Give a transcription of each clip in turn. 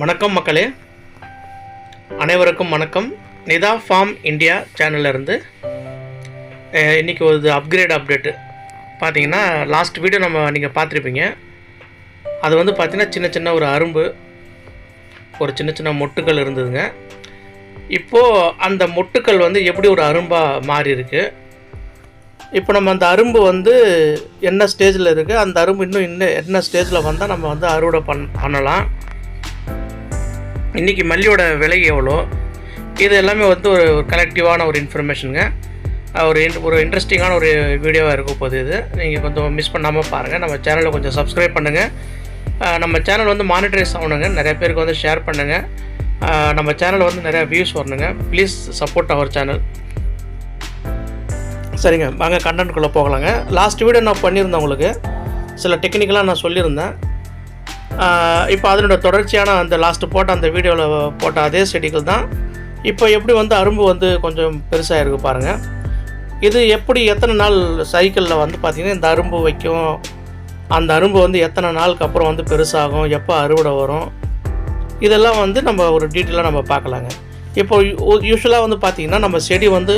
வணக்கம் மக்களே. அனைவருக்கும் வணக்கம். நிதா ஃபார்ம் இந்தியா சேனல்ல இருந்து இன்னைக்கு ஒரு அப்கிரேட் அப்டேட்டு பார்த்தீங்கன்னா லாஸ்ட் வீடியோ நம்ம நீங்கள் பார்த்துருப்பீங்க அது வந்து பார்த்தீங்கன்னா சின்ன சின்ன ஒரு அரும்பு ஒரு சின்ன சின்ன மொட்டுக்கள் இருந்ததுங்க. இப்போது அந்த மொட்டுக்கள் வந்து எப்படி ஒரு அரும்பாக மாறி இருக்குது இப்போ நம்ம அந்த அரும்பு வந்து என்ன ஸ்டேஜில் இருக்குது அந்த அரும்பு இன்னும் இன்னும் என்ன ஸ்டேஜில் வந்தால் நம்ம வந்து அறுவடை பண் பண்ணலாம். இன்றைக்கி மல்லியோட விலை எவ்வளோ? இது எல்லாமே வந்து ஒரு கலெக்டிவான ஒரு இன்ஃபர்மேஷனுங்க ஒரு இன் ஒரு இன்ட்ரெஸ்டிங்கான ஒரு வீடியோவாக இருக்க போகுது இது. நீங்கள் கொஞ்சம் மிஸ் பண்ணாமல் பாருங்கள் நம்ம சேனலை கொஞ்சம் சப்ஸ்கிரைப் பண்ணுங்கள் நம்ம சேனல் வந்து மானிட்டரைஸ் ஆகணுங்க. நிறைய பேருக்கு வந்து ஷேர் பண்ணுங்கள் நம்ம சேனலில் வந்து நிறையா வியூஸ் வரணுங்க. ப்ளீஸ் சப்போர்ட் அவர் சேனல் சரிங்க. வாங்க கண்டென்ட்குள்ளே போகலாங்க. லாஸ்ட் வீடியோ நான் பண்ணியிருந்தேன் உங்களுக்கு. சில டெக்னிக்கலாக நான் சொல்லியிருந்தேன். இப்போ அதனோட தொடர்ச்சியான அந்த லாஸ்ட்டு போட்ட அந்த வீடியோவில் போட்ட அதே செடிகள் தான். இப்போ எப்படி வந்து அரும்பு வந்து கொஞ்சம் பெருசாக இருக்குது பாருங்கள் இது எப்படி எத்தனை நாள் சைக்கிளில் வந்து பார்த்திங்கன்னா இந்த அரும்பு வைக்கும் அந்த அரும்பு வந்து எத்தனை நாளுக்கு அப்புறம் வந்து பெருசாகும் எப்போ அறுவடை வரும் இதெல்லாம் வந்து நம்ம ஒரு டீட்டெயிலாக நம்ம பார்க்கலாங்க. இப்போ யூஸ்வலாக வந்து பார்த்திங்கன்னா நம்ம செடி வந்து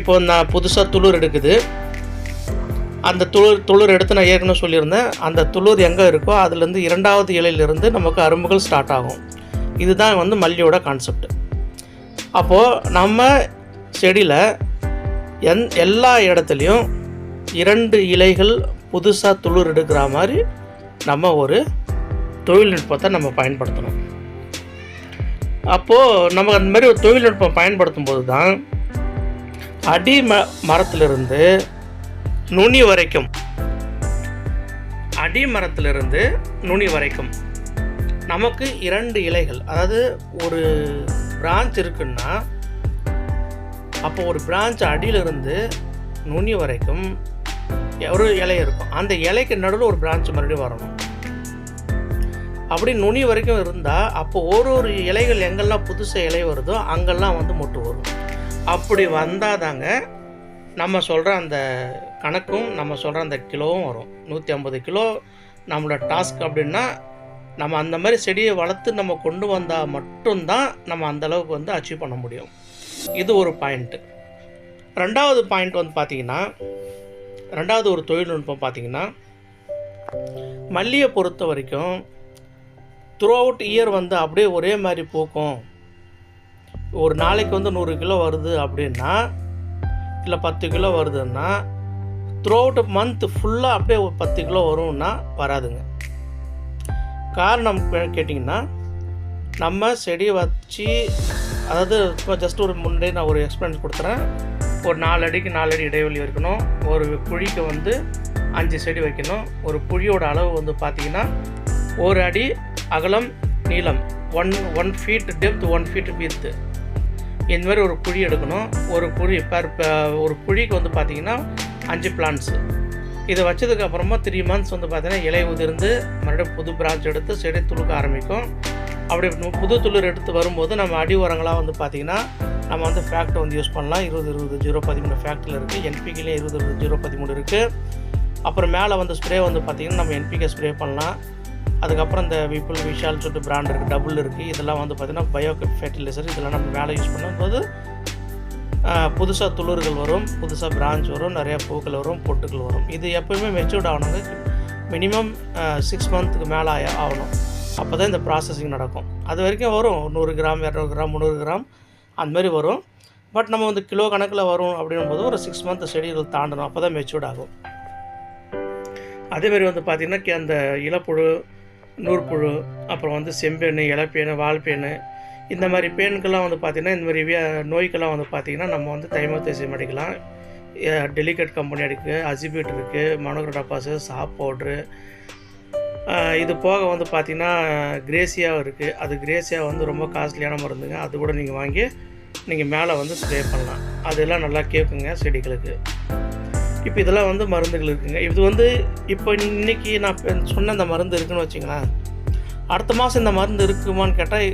இப்போ நான் புதுசாக துளிர் எடுக்குது. அந்த துளிர் துளிர் எடுத்து நான் ஏற்கனவே சொல்லியிருந்தேன். அந்த துளிர் எங்கே இருக்கோ அதுலேருந்து இரண்டாவது இலையிலிருந்து நமக்கு அரும்புகள் ஸ்டார்ட் ஆகும். இதுதான் வந்து மல்லியோட கான்செப்ட் அப்போது நம்ம செடியில் எந் எல்லா இடத்துலையும் இரண்டு இலைகள் புதுசாக துளிர் எடுக்கிற மாதிரி நம்ம ஒரு தொழில்நுட்பத்தை நம்ம பயன்படுத்தணும். அப்போது நம்ம அந்த மாதிரி ஒரு தொழில்நுட்பம் பயன்படுத்தும் போது தான் அடி ம மரத்துலேருந்து நுனி வரைக்கும் அடிமரத்திலிருந்து நுனி வரைக்கும் நமக்கு இரண்டு இலைகள் அதாவது ஒரு பிரான்ச் இருக்குன்னா அப்போ ஒரு பிரான்ச் அடியிலிருந்து நுனி வரைக்கும் ஒரு இலை இருக்கும். அந்த இலைக்கு நடுவில் ஒரு பிரான்ச் மறுபடியும் வரணும். அப்படி நுனி வரைக்கும் இருந்தால் அப்போ ஒரு ஒரு இலைகள் எங்கெல்லாம் புதுசாக இலை வருதோ அங்கெல்லாம் வந்து மொட்டு வரும். அப்படி வந்தால் தாங்க நம்ம சொல்கிற அந்த கணக்கும் நம்ம சொல்கிற அந்த கிலோவும் வரும். நூற்றி ஐம்பது கிலோ நம்மளோட டாஸ்க் அப்படின்னா நம்ம அந்த மாதிரி செடியை வளர்த்து நம்ம கொண்டு வந்தால் மட்டும்தான் நம்ம அந்த அளவுக்கு வந்து அச்சீவ் பண்ண முடியும். இது ஒரு பாயிண்ட்டு ரெண்டாவது பாயிண்ட் வந்து பார்த்திங்கன்னா ரெண்டாவது ஒரு தொழில்நுட்பம் பார்த்தீங்கன்னா மல்லியை பொறுத்த வரைக்கும் த்ரூ அவுட் இயர் வந்து அப்படியே ஒரே மாதிரி பூக்கும். ஒரு நாளைக்கு வந்து நூறு கிலோ வருது அப்படின்னா இல்லை பத்து கிலோ வருதுன்னா த்ரூ அவுட் மந்த் ஃபுல்லாக அப்படியே ஒரு பத்து கிலோ வரும்னா வராதுங்க. காரணம் கேட்டிங்கன்னா நம்ம செடி வச்சு அதாவது சும்மா ஜஸ்ட் ஒரு முன்னாடி நான் ஒரு எக்ஸ்பீரியன்ஸ் கொடுத்துறேன் ஒரு நாலு அடிக்கு நாலு அடி இடைவெளி இருக்கணும். ஒரு குழிக்கு வந்து அஞ்சு செடி வைக்கணும். ஒரு குழியோட அளவு வந்து பார்த்திங்கன்னா ஒரு அடி அகலம் நீளம் one one feet depth one feet width இந்த மாதிரி ஒரு குழி எடுக்கணும். ஒரு குழி பர் ஒரு குழிக்கு வந்து பார்த்திங்கன்னா அஞ்சு பிளான்ட்ஸு இதை வச்சதுக்கப்புறமா த்ரீ மந்த்ஸ் வந்து பார்த்தீங்கன்னா இலை உதிர்ந்து மறுபடியும் புது பிரான்ச் எடுத்து செடி துளுக்க ஆரம்பிக்கும். அப்படி புது துளிர் எடுத்து வரும்போது நம்ம அடி உரங்களாக வந்து பார்த்திங்கன்னா நம்ம வந்து ஃபேக்ட் வந்து யூஸ் பண்ணலாம். இருபது இருபது ஜீரோ பதிமூணு ஃபேக்டில் இருக்குது என்பிக்கிலே இருபது இருபது ஜீரோ பதிமூணு இருக்குது அப்புறம் மேலே வந்து ஸ்ப்ரே வந்து பார்த்திங்கன்னா நம்ம என்பிகே ஸ்ப்ரே பண்ணலாம். அதுக்கப்புறம் இந்த விப்புல் விஷால் சொல்லிட்டு பிராண்ட் இருக்குது டபுள் இருக்குது இதெல்லாம் வந்து பார்த்திங்கன்னா பயோ ஃபெர்டிலைசர் இதெல்லாம் நம்ம மேலே யூஸ் பண்ணும்போது புதுசாக துளிர்கள் வரும் புதுசாக பிரான்ச் வரும் நிறையா பூக்கள் வரும் பொட்டுக்கள் வரும். இது எப்போயுமே மெச்சூர்ட் ஆகணுங்க. மினிமம் சிக்ஸ் மந்த்துக்கு மேலே ஆகணும். அப்போ தான் இந்த ப்ராசஸிங் நடக்கும். அது வரைக்கும் வரும். நூறு கிராம் இரநூறு கிராம் முந்நூறு கிராம் அந்த மாதிரி வரும். பட் நம்ம வந்து கிலோ கணக்கில் வரும் அப்படிங்கும்போது ஒரு சிக்ஸ் மந்த் செடிகள் தாண்டணும். அப்போ தான் மெச்சூர்ட் ஆகும் அதேமாரி வந்து பார்த்திங்கன்னா அந்த இலப்புழு நூற்புழு அப்புறம் வந்து செம்பேனு இலப்பேனு வால்பேனு இந்த மாதிரி பேனுக்கெல்லாம் வந்து பார்த்திங்கன்னா இந்த மாதிரி நோய்க்கெல்லாம் வந்து பார்த்திங்கன்னா நம்ம வந்து தைமோத்தேசியம் அடிக்கலாம் டெலிகேட் கம்பெனி இருக்குது அசிபியூட் இருக்குது மனோக்ரடாபாஸு சாப் பவுட்ரு. இது போக வந்து பார்த்திங்கன்னா கிரேசியா இருக்குது அது கிரேசியா வந்து ரொம்ப காஸ்ட்லியான மருந்துங்க. அது கூட நீங்கள் வாங்கி நீங்கள் மேலே வந்து ஸ்ப்ரே பண்ணலாம். அதெல்லாம் நல்லா கேட்குங்க செடிகளுக்கு. இப்போ இதெல்லாம் வந்து மருந்துகள் இருக்குங்க. இது வந்து இப்போ இன்னைக்கு நான் சொன்ன இந்த மருந்து இருக்குன்னு வச்சுங்களேன். அடுத்த மாதம் இந்த மருந்து இருக்குமான்னு கேட்டால்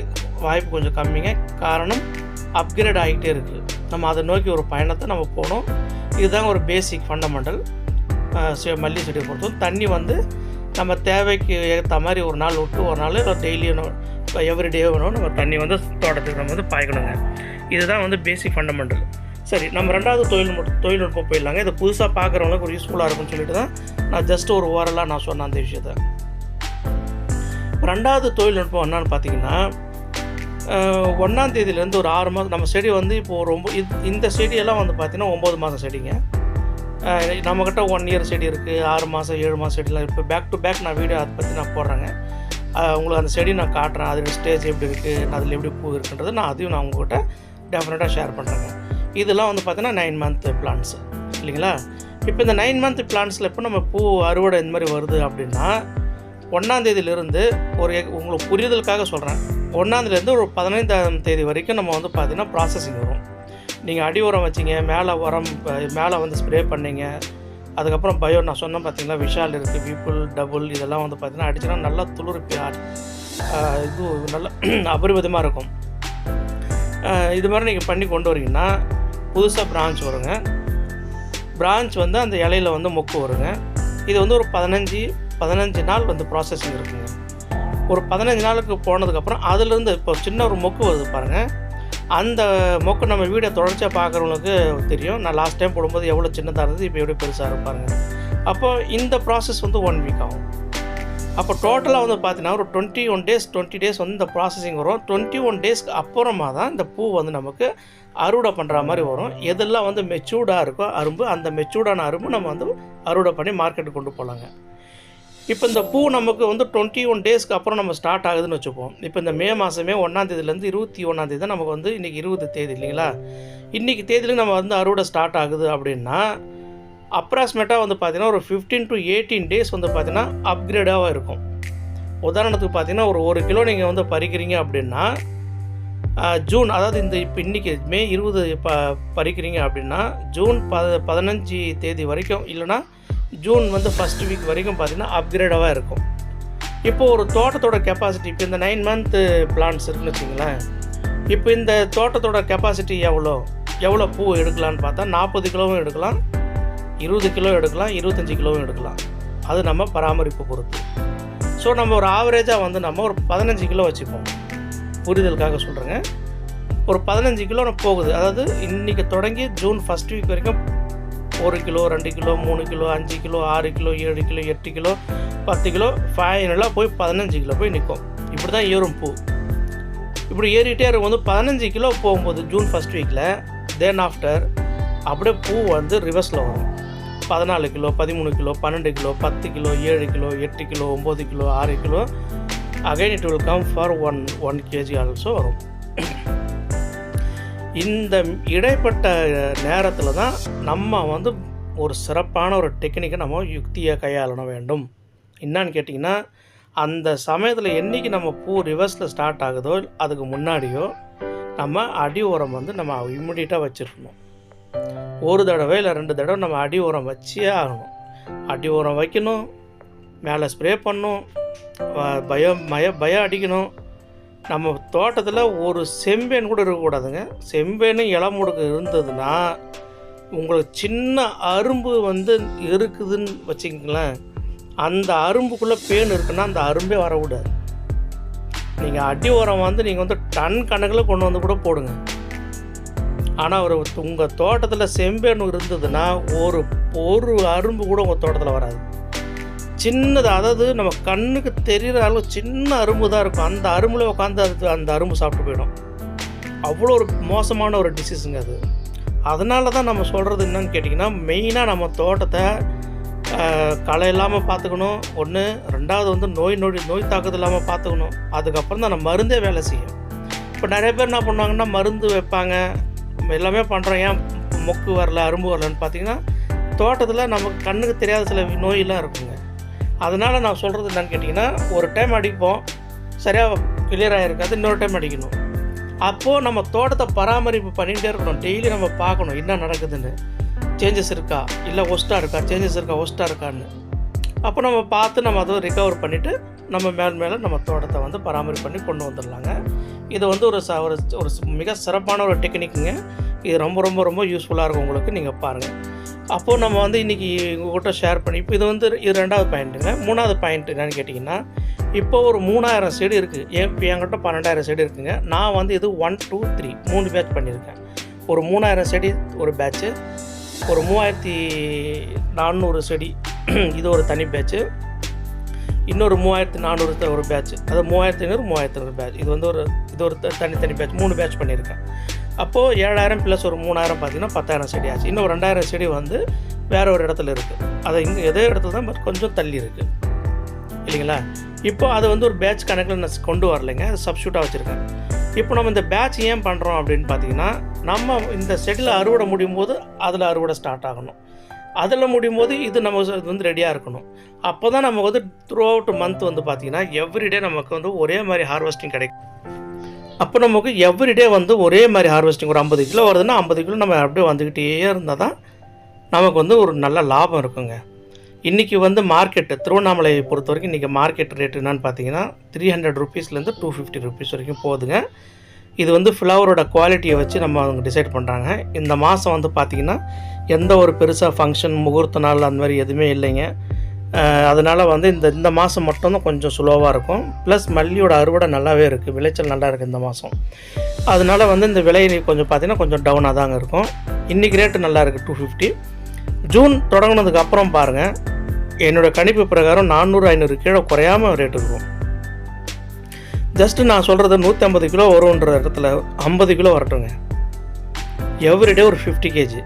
வாய்ப்பு கொஞ்சம் கம்மிங்க. காரணம் அப்கிரேட் ஆகிட்டே இருக்குது நம்ம அதை நோக்கி ஒரு பயணத்தை நம்ம போகணும் இதுதான் ஒரு பேசிக் ஃபண்டமெண்டல் மல்லி செடி பொறுத்தவரை தண்ணி வந்து நம்ம தேவைக்கு ஏற்ற மாதிரி ஒரு நாள் விட்டு ஒரு நாள் டெய்லியும் எவ்ரி டே வேணும் நம்ம தண்ணி வந்து தோட்டத்துக்கு நம்ம வந்து பாய்க்கணுங்க. இதுதான் வந்து பேசிக் ஃபண்டமெண்டல் சரி நம்ம ரெண்டாவது தொழில்நுட்ப தொழில்நுட்பம் போயிடலாங்க. இதை புதுசாக பார்க்குறவங்களுக்கு ஒரு யூஸ்ஃபுல்லாக இருக்கும்னு சொல்லிட்டு தான் நான் ஜஸ்ட் ஒரு ஓரலாக நான் சொன்னேன் அந்த விஷயத்தை. ரெண்டாவது தொழில்நுட்பம் என்னன்னு பார்த்தீங்கன்னா ஒன்றாம் தேதியிலேருந்து ஒரு ஆறு மாதம் நம்ம செடி வந்து இப்போது ரொம்ப இந்த செடியெல்லாம் வந்து பார்த்திங்கன்னா ஒம்பது மாதம் செடிங்க. நம்மக்கிட்ட ஒன் இயர் செடி இருக்குது ஆறு மாதம் ஏழு மாதம் செடிலாம் இப்போ பேக் டு பேக் நான் வீடியோ அதை பற்றி நான் போடுறேங்க. உங்களுக்கு அந்த செடி நான் காட்டுறேன் அதோட ஸ்டேஜ் எப்படி இருக்குது அதில் எப்படி பூ இருக்குன்றது நான் அதையும் நான் உங்கள்கிட்ட டெஃபினட்டாக ஷேர் பண்ணுறேங்க இதெல்லாம் வந்து பார்த்தீங்கன்னா நைன் மந்த் பிளான்ஸ் இல்லைங்களா? இப்போ இந்த நைன் மந்த் பிளான்ஸில் இப்போ நம்ம பூ அறுவடை இந்த மாதிரி வருது அப்படின்னா ஒன்றாந்தேதியிலிருந்து ஒரு உங்களுக்கு புரிதலுக்காக சொல்கிறேன் ஒன்றாந்தேதியிலேருந்து ஒரு பதினைந்தாம் தேதி வரைக்கும் நம்ம வந்து பார்த்திங்கன்னா ப்ராசஸிங் வரும். நீங்கள் அடி உரம் வச்சிங்க மேலே உரம் மேலே வந்து ஸ்ப்ரே பண்ணிங்க. அதுக்கப்புறம் பயோ நான் சொன்னேன் பார்த்தீங்களா விஷால் இருக்குது பீப்புள் டபுள் இதெல்லாம் வந்து பார்த்திங்கன்னா அடிச்சுன்னா நல்லா துளிர் இது நல்ல அபரிவிதமாக இருக்கும். இது மாதிரி நீங்கள் பண்ணி கொண்டு வரீங்கன்னா புதுசாக பிரான்ச் வருங்க. பிரான்ச் வந்து அந்த இலையில வந்து மொக்கு வருங்க. இது வந்து ஒரு பதினஞ்சு பதினஞ்சு நாள் வந்து ப்ராசஸிங் இருக்குங்க. ஒரு பதினஞ்சு நாளுக்கு போனதுக்கப்புறம் அதுலேருந்து இப்போ சின்ன ஒரு மொக்கு வருது பாருங்கள் அந்த மொக்கு நம்ம வீடியோ தொடர்ச்சியாக பார்க்குறவங்களுக்கு தெரியும். நான் லாஸ்ட் டைம் போடும்போது எவ்வளோ சின்னதாக இருந்தது இப்போ எப்படி பெருசாக இருப்பாருங்க அப்போ இந்த ப்ராசஸ் வந்து ஒன் வீக் ஆகும். அப்போ டோட்டலாக வந்து பார்த்தீங்கன்னா ஒரு twenty one days twenty days வந்து இந்த ப்ராசஸிங் வரும். டுவெண்ட்டி ஒன் டேஸ்க்கு அப்புறமா தான் இந்த பூ வந்து நமக்கு அறுவடை பண்ணுற மாதிரி வரும். எதெல்லாம் வந்து மெச்சூர்டாக இருக்கோ அரும்பு அந்த மெச்சூர்டான அரும்பு நம்ம வந்து அறுவடை பண்ணி மார்க்கெட்டுக்கு கொண்டு போகலாங்க இப்போ இந்த பூ நமக்கு வந்து டுவெண்ட்டி ஒன் டேஸ்க்கு அப்புறம் நம்ம ஸ்டார்ட் ஆகுதுன்னு வச்சுப்போம். இப்போ இந்த மே மாதமே ஒன்றாந்தேதியிலேருந்து இருபத்தி ஒன்றாந்தேதி தான் நமக்கு வந்து இன்றைக்கி இருபது தேதி இல்லைங்களா? இன்றைக்கி தேதியில் நம்ம வந்து அறுவடை ஸ்டார்ட் ஆகுது அப்படின்னா அப்ராக்சிமேட்டாக வந்து பார்த்தீங்கன்னா ஒரு ஃபிஃப்டீன் டு எயிட்டீன் டேஸ் வந்து பார்த்தீங்கன்னா அப்கிரேடாக இருக்கும். உதாரணத்துக்கு பார்த்தீங்கன்னா ஒரு ஒரு கிலோ நீங்கள் வந்து பறிக்கிறீங்க அப்படின்னா ஜூன் அதாவது இந்த இப்போ இன்றைக்கி மே இருபது ப பறிக்கிறீங்க அப்படின்னா ஜூன் ப பதினஞ்சு தேதி வரைக்கும் இல்லைன்னா ஜூன் வந்து ஃபஸ்ட் வீக் வரைக்கும் பார்த்திங்கன்னா அப்கிரேடாக இருக்கும். இப்போ ஒரு தோட்டத்தோட கெப்பாசிட்டி இப்போ இந்த நைன் மந்த்து பிளான்ஸ் இருக்குன்னு வச்சுங்களேன் இப்போ இந்த தோட்டத்தோட கெப்பாசிட்டி எவ்வளோ? எவ்வளோ பூ எடுக்கலான்னு பார்த்தா நாற்பது கிலோவும் எடுக்கலாம் இருபது கிலோ எடுக்கலாம் இருபத்தஞ்சி கிலோவும் எடுக்கலாம். அது நம்ம பராமரிப்பு பொறுத்து. ஸோ நம்ம ஒரு ஆவரேஜாக வந்து நம்ம ஒரு பதினஞ்சு கிலோ வச்சுப்போம். புரிதலுக்காக சொல்கிறேங்க ஒரு பதினஞ்சு கிலோ போகுது. அதாவது இன்றைக்கி தொடங்கி ஜூன் ஃபஸ்ட் வீக் வரைக்கும் ஒரு கிலோ ரெண்டு கிலோ மூணு கிலோ அஞ்சு கிலோ ஆறு கிலோ ஏழு கிலோ எட்டு கிலோ பத்து கிலோ ஃபைனலாக போய் பதினஞ்சு கிலோ போய் நிற்கும் இப்படி தான் ஏறும் பூ. இப்படி ஏறிட்டே இருக்கும்போது பதினஞ்சு கிலோ போகும்போது ஜூன் ஃபஸ்ட் வீக்கில் தென் ஆஃப்டர் அப்படியே பூ வந்து ரிவர்ஸில் வரும். பதினாலு கிலோ பதிமூணு கிலோ பன்னெண்டு கிலோ பத்து கிலோ ஏழு கிலோ எட்டு கிலோ ஒம்பது கிலோ ஆறு kilo again it will come for one one KG also வரும். இந்த இடைப்பட்ட நேரத்தில் தான் நம்ம வந்து ஒரு சிறப்பான ஒரு டெக்னிக்கை நம்ம யுக்தியை கையாள வேண்டும். என்னன்னு கேட்டிங்கன்னா அந்த சமயத்தில் என்றைக்கு நம்ம பூ ரிவர்ஸில் ஸ்டார்ட் ஆகுதோ அதுக்கு முன்னாடியோ நம்ம அடி உரம் வந்து நம்ம இம்மிடியட்டாக வச்சுருக்கணும். ஒரு தடவை இல்லை ரெண்டு தடவை நம்ம அடி உரம் வச்சே ஆகணும். அடி உரம் வைக்கணும் மேலே ஸ்ப்ரே பண்ணும் பயோ பயம் மய பயம் அடிக்கணும் நம்ம தோட்டத்தில் ஒரு செம்பேன் கூட இருக்கக்கூடாதுங்க. செம்பேனு இளமுடுக்கு இருந்ததுன்னா உங்களுக்கு சின்ன அரும்பு வந்து இருக்குதுன்னு வச்சுக்கங்களேன். அந்த அரும்புக்குள்ளே பேன் இருக்குன்னா அந்த அரும்பே வரக்கூடாது. நீங்கள் அடி உரம் வந்து நீங்கள் வந்து டன் கணக்கில் கொண்டு வந்து கூட போடுங்க. ஆனால் ஒரு உங்கள் தோட்டத்தில் செம்பேன் இருந்ததுன்னா ஒரு ஒரு அரும்பு கூட உங்கள் தோட்டத்தில் வராது. சின்னது அதாவது நம்ம கண்ணுக்கு தெரிகிற அளவு சின்ன அரும்பு தான் இருக்கும். அந்த அரும்பில் உட்காந்து அது அந்த அரும்பு சாப்பிட்டு போயிடும். அவ்வளோ ஒரு மோசமான ஒரு டிசீஸுங்க அது. அதனால தான் நம்ம சொல்கிறது என்னன்னு கேட்டிங்கன்னா மெயினாக நம்ம தோட்டத்தை களை இல்லாமல் பார்த்துக்கணும். ஒன்று ரெண்டாவது வந்து நோய் நொடி நோய் தாக்குதல் இல்லாமல் பார்த்துக்கணும். அதுக்கப்புறம் தான் நம்ம மருந்தே வேலை செய்யும். இப்போ நிறைய பேர் என்ன பண்ணுவாங்கன்னா மருந்து வைப்பாங்க. எல்லாமே பண்ணுறோம் ஏன் மொக்கு வரல அரும்பு வரலன்னு பார்த்தீங்கன்னா தோட்டத்தில் நமக்கு கண்ணுக்கு தெரியாத சில நோயெல்லாம் இருக்குங்க. அதனால் நான் சொல்கிறது என்னன்னு கேட்டிங்கன்னா ஒரு டைம் அடிப்போம் சரியாக கிளியராக இருக்காது இன்னொரு டைம் அடிக்கணும். அப்போது நம்ம தோட்டத்தை பராமரிப்பு பண்ணிகிட்டே இருக்கணும். டெய்லி நம்ம பார்க்கணும் என்ன நடக்குதுன்னு. சேஞ்சஸ் இருக்கா? இல்லை ஒஸ்ட்டாக இருக்கா? சேஞ்சஸ் இருக்கா? ஒஸ்ட்டாக இருக்கான்னு. அப்போ நம்ம பார்த்து நம்ம அதை ரிகவர் பண்ணிவிட்டு நம்ம மேல் மேலே நம்ம தோட்டத்தை வந்து பராமரிப்பு பண்ணி கொண்டு வந்துடலாங்க. இது வந்து ஒரு ச ஒரு ஒரு மிக சிறப்பான ஒரு டெக்னிக்குங்க இது ரொம்ப ரொம்ப ரொம்ப யூஸ்ஃபுல்லாக இருக்கும் உங்களுக்கு நீங்கள் பாருங்கள் அப்போது நம்ம வந்து இன்றைக்கி உங்கள்கிட்ட ஷேர் பண்ணி இப்போ இது வந்து இது ரெண்டாவது பாயிண்ட்டுங்க மூணாவது பாயிண்ட் என்னன்னு கேட்டிங்கன்னா இப்போ ஒரு மூணாயிரம் செடி இருக்குது என் இப்போ என்கிட்ட பன்னெண்டாயிரம் செடி இருக்குங்க. நான் வந்து இது ஒன் டூ த்ரீ மூணு பேட்ச் பண்ணியிருக்கேன். ஒரு மூணாயிரம் செடி ஒரு பேட்ச்சு ஒரு மூவாயிரத்தி நானூறு செடி இது ஒரு தனி பேட்ச்சு இன்னொரு மூவாயிரத்தி நானூறு ஒரு பேட்ச் அது மூவாயிரத்தி ஐநூறு மூவாயிரத்தி ஐநூறு பேட்ச் இது வந்து ஒரு இது ஒரு த- தனித்தனி பேட்ச் மூணு பேட்ச் பண்ணியிருக்கேன். அப்போது ஏழாயிரம் ப்ளஸ் ஒரு மூணாயிரம் பார்த்தீங்கன்னா பத்தாயிரம் செடி ஆச்சு. இன்னும் ரெண்டாயிரம் செடி வந்து வேறு ஒரு இடத்துல இருக்குது அதை இங்கே எதே இடத்துல தான் பட் கொஞ்சம் தள்ளி இருக்குது இல்லைங்களா? இப்போ அது வந்து ஒரு பேட்ச் கணக்கில் நான் கொண்டு வரலைங்க. அது சப்ஸ்டியூட்டாக வச்சுருக்கேன். இப்போ நம்ம இந்த பேட்ச் ஏன் பண்ணுறோம் அப்படின்னு பார்த்தீங்கன்னா நம்ம இந்த செடியில் அறுவடை முடியும் போது அதில் அறுவடை ஸ்டார்ட் ஆகணும். அதில் முடியும் போது இது நம்ம இது வந்து ரெடியாக இருக்கணும். அப்போ தான் நமக்கு வந்து த்ரூ அவுட் மந்த் வந்து பார்த்திங்கன்னா எவ்ரிடே நமக்கு வந்து ஒரே மாதிரி ஹார்வெஸ்டிங் கிடைக்கும். அப்போ நமக்கு எவ்ரிடே வந்து ஒரே மாதிரி ஹார்வெஸ்டிங் ஒரு ஐம்பது கிலோ வருதுன்னா ஐம்பது கிலோ நம்ம அப்படியே வந்துக்கிட்டே இருந்தால் தான் நமக்கு வந்து ஒரு நல்ல லாபம் இருக்குங்க. இன்றைக்கி வந்து மார்க்கெட்டு திருவண்ணாமலையை பொறுத்த வரைக்கும் இன்றைக்கி மார்க்கெட் ரேட் என்னன்னு பார்த்தீங்கன்னா த்ரீ ஹண்ட்ரட் ருபீஸ்லேருந்து டூ ஃபிஃப்டி ருபீஸ் வரைக்கும் போகுதுங்க. இது வந்து ஃப்ளவரோட குவாலிட்டியை வச்சு நம்ம அவங்க டிசைட் பண்ணுறாங்க இந்த மாதம் வந்து பார்த்திங்கன்னா எந்த ஒரு பெருசாக ஃபங்க்ஷன் முகூர்த்த நாள் அந்த மாதிரி எதுவுமே இல்லைங்க. அதனால் வந்து இந்த இந்த மாதம் மட்டும்தான் கொஞ்சம் ஸ்லோவாக இருக்கும். ப்ளஸ் மல்லியோட அறுவடை நல்லாவே இருக்குது விளைச்சல் நல்லா இருக்குது இந்த மாதம் அதனால் வந்து இந்த விலை கொஞ்சம் பார்த்திங்கன்னா கொஞ்சம் டவுனாக தாங்க இருக்கும். இன்றைக்கி ரேட்டு நல்லா இருக்குது டூ ஃபிஃப்டி ஜூன் தொடங்கினதுக்கு அப்புறம் பாருங்கள் என்னோடய கணிப்பு பிரகாரம் நானூறு ஐநூறு கீழே குறையாம ரேட் இருக்கும். ஜஸ்ட்டு நான் சொல்கிறது நூற்றி ஐம்பது கிலோ வரும்ன்ற இடத்துல ஐம்பது கிலோ வரட்டுங்க. எவ்ரிடே ஒரு ஃபிஃப்டி கேஜி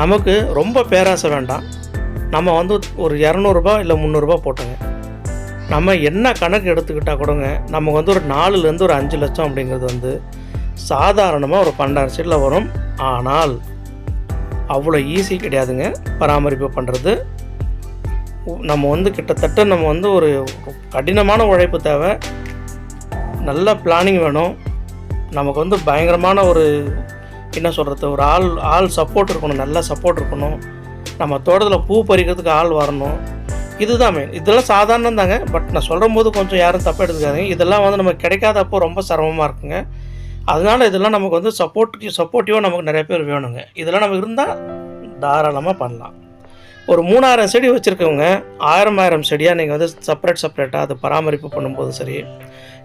நமக்கு ரொம்ப பேராசை வேண்டாம். நம்ம வந்து ஒரு இரநூறுபா இல்லை முந்நூறுரூபா போட்டுங்க. நம்ம என்ன கணக்கு எடுத்துக்கிட்டால் கூடங்க நமக்கு வந்து ஒரு நாலுலேருந்து ஒரு அஞ்சு லட்சம் அப்படிங்கிறது வந்து சாதாரணமாக ஒரு பன்னெண்டாயிரம் சீட்டில் வரும். ஆனால் அவ்வளோ ஈஸி கிடையாதுங்க. பராமரிப்பு பண்ணுறது நம்ம வந்து கிட்டத்தட்ட நம்ம வந்து ஒரு கடினமான உழைப்பு தேவை. நல்ல பிளானிங் வேணும். நமக்கு வந்து பயங்கரமான ஒரு என்ன சொல்கிறது ஒரு ஆள் ஆள் சப்போர்ட் இருக்கணும். நல்ல சப்போர்ட் இருக்கணும். நம்ம தோட்டத்தில் பூ பறிக்கிறதுக்கு ஆள் வரணும். இதுதான் மெயின் இதெல்லாம் சாதாரணம் தாங்க பட் நான் சொல்லும் போது கொஞ்சம் யாரும் தப்பாக எடுத்துக்காதீங்க. இதெல்லாம் வந்து நமக்கு கிடைக்காதப்போ ரொம்ப சிரமமாக இருக்குங்க. அதனால் இதெல்லாம் நமக்கு வந்து சப்போர்ட் சப்போர்ட்டிவாக நமக்கு நிறைய பேர் வேணுங்க. இதெல்லாம் நமக்கு இருந்தால் தாராளமாக பண்ணலாம். ஒரு மூணாயிரம் செடி வச்சுருக்கவங்க ஆயிரம் ஆயிரம் செடியாக நீங்கள் வந்து செப்பரேட் செப்பரேட்டாக அதை பராமரிப்பு பண்ணும்போதும் சரி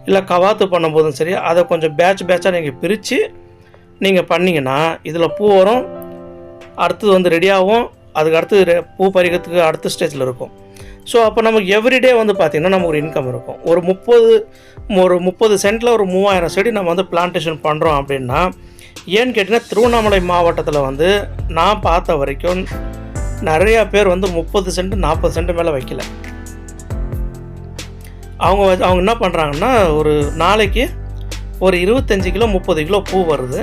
இல்லை கவாத்து பண்ணும்போதும் சரி அதை கொஞ்சம் பேட்ச் பேட்சாக நீங்கள் பிரித்து நீங்கள் பண்ணிங்கன்னா இதில் பூ வரும் அடுத்தது வந்து ரெடியாகும் அதுக்கு அடுத்து பூ பறிக்கிறதுக்கு அடுத்த ஸ்டேஜில் இருக்கும். ஸோ அப்போ நமக்கு எவ்ரிடே வந்து பார்த்திங்கன்னா நமக்கு ஒரு இன்கம் இருக்கும். ஒரு முப்பது ஒரு முப்பது சென்ட்டில் ஒரு மூவாயிரம் செடி நம்ம வந்து பிளான்டேஷன் பண்ணுறோம் அப்படின்னா ஏன்னு கேட்டிங்கன்னா திருவண்ணாமலை மாவட்டத்தில் வந்து நான் பார்த்த வரைக்கும் நிறையா பேர் வந்து முப்பது சென்ட் நாற்பது சென்ட் மேலே வைக்கல. அவங்க அவங்க என்ன பண்ணுறாங்கன்னா ஒரு நாளைக்கு ஒரு இருபத்தஞ்சி கிலோ முப்பது கிலோ பூ வருது.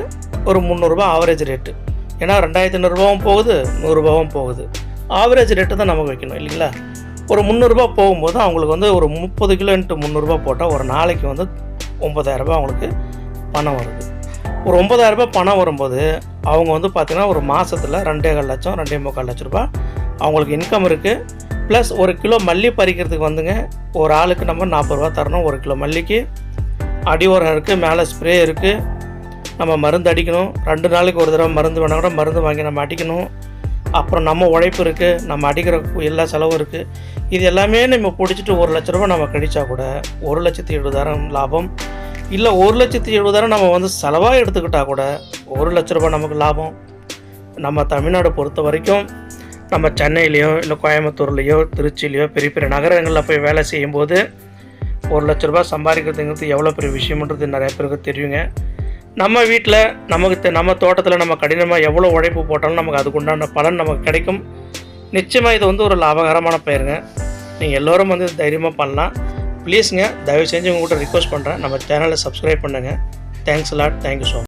ஒரு முந்நூறுரூபா ஆவரேஜ் ரேட்டு ஏன்னா ரெண்டாயிரத்தி ஐநூறுரூபாவும் போகுது நூறுரூபாவும் போகுது. ஆவரேஜ் ரேட்டு தான் நமக்கு வைக்கணும் இல்லைங்களா? ஒரு முந்நூறுரூபா போகும்போது அவங்களுக்கு வந்து ஒரு முப்பது கிலோ இன்ட்டு முந்நூறுரூபா போட்டால் ஒரு நாளைக்கு வந்து ஒம்பதாயிரரூபா அவங்களுக்கு பணம் வருது. ஒரு ஒம்பதாயிரரூபா பணம் வரும்போது அவங்க வந்து பார்த்திங்கன்னா ஒரு மாதத்தில் ரெண்டே கால் லட்சம் ரெண்டே முக்கால் லட்ச ரூபா அவங்களுக்கு இன்கம் இருக்குது ப்ளஸ் ஒரு கிலோ மல்லி பறிக்கிறதுக்கு வந்துங்க ஒரு ஆளுக்கு நம்ம நாற்பது ரூபா தரணும். ஒரு கிலோ மல்லிக்கு அடி உரம் இருக்குது மேலே ஸ்ப்ரே இருக்குது நம்ம மருந்து அடிக்கணும். ரெண்டு நாளைக்கு ஒரு தடவை மருந்து வேணால் கூட மருந்து வாங்கி நம்ம அடிக்கணும். அப்புறம் நம்ம உழைப்பு இருக்குது நம்ம அடிக்கிற எல்லா செலவும் இருக்குது இது எல்லாமே நம்ம பிடிச்சிட்டு ஒரு லட்ச ரூபா நம்ம கழிச்சா கூட ஒரு லட்சத்தி எழுபதாயிரம் லாபம். இல்லை ஒரு லட்சத்தி எழுபதாயிரம் நம்ம வந்து செலவாக எடுத்துக்கிட்டால் கூட ஒரு லட்ச ரூபா நமக்கு லாபம். நம்ம தமிழ்நாடு பொறுத்த வரைக்கும் நம்ம சென்னையிலையோ இல்லை கோயம்புத்தூர்லேயோ திருச்சிலேயோ பெரிய பெரிய நகரங்களில் போய் வேலை செய்யும்போது ஒரு லட்ச ரூபா சம்பாதிக்கிறதுங்கிறது எவ்வளோ பெரிய விஷயம்ன்றது நிறைய பேருக்கு தெரியுங்க. நம்ம வீட்டில் நமக்கு நம்ம தோட்டத்தில் நம்ம கடினமாக எவ்வளோ உழைப்பு போட்டாலும் நமக்கு அதுக்குண்டான பலன் நமக்கு கிடைக்கும். நிச்சயமாக இது வந்து ஒரு லாபகரமான பயிருங்க. நீங்கள் எல்லோரும் வந்து தைரியமாக பண்ணலாம். ப்ளீஸுங்க தயவு செஞ்சு உங்கள்கிட்ட ரிக்வஸ்ட் பண்ணுறேன் நம்ம சேனலை சப்ஸ்கிரைப் பண்ணுங்கள் தேங்க்ஸ் லாட் தேங்க்யூ ஸோ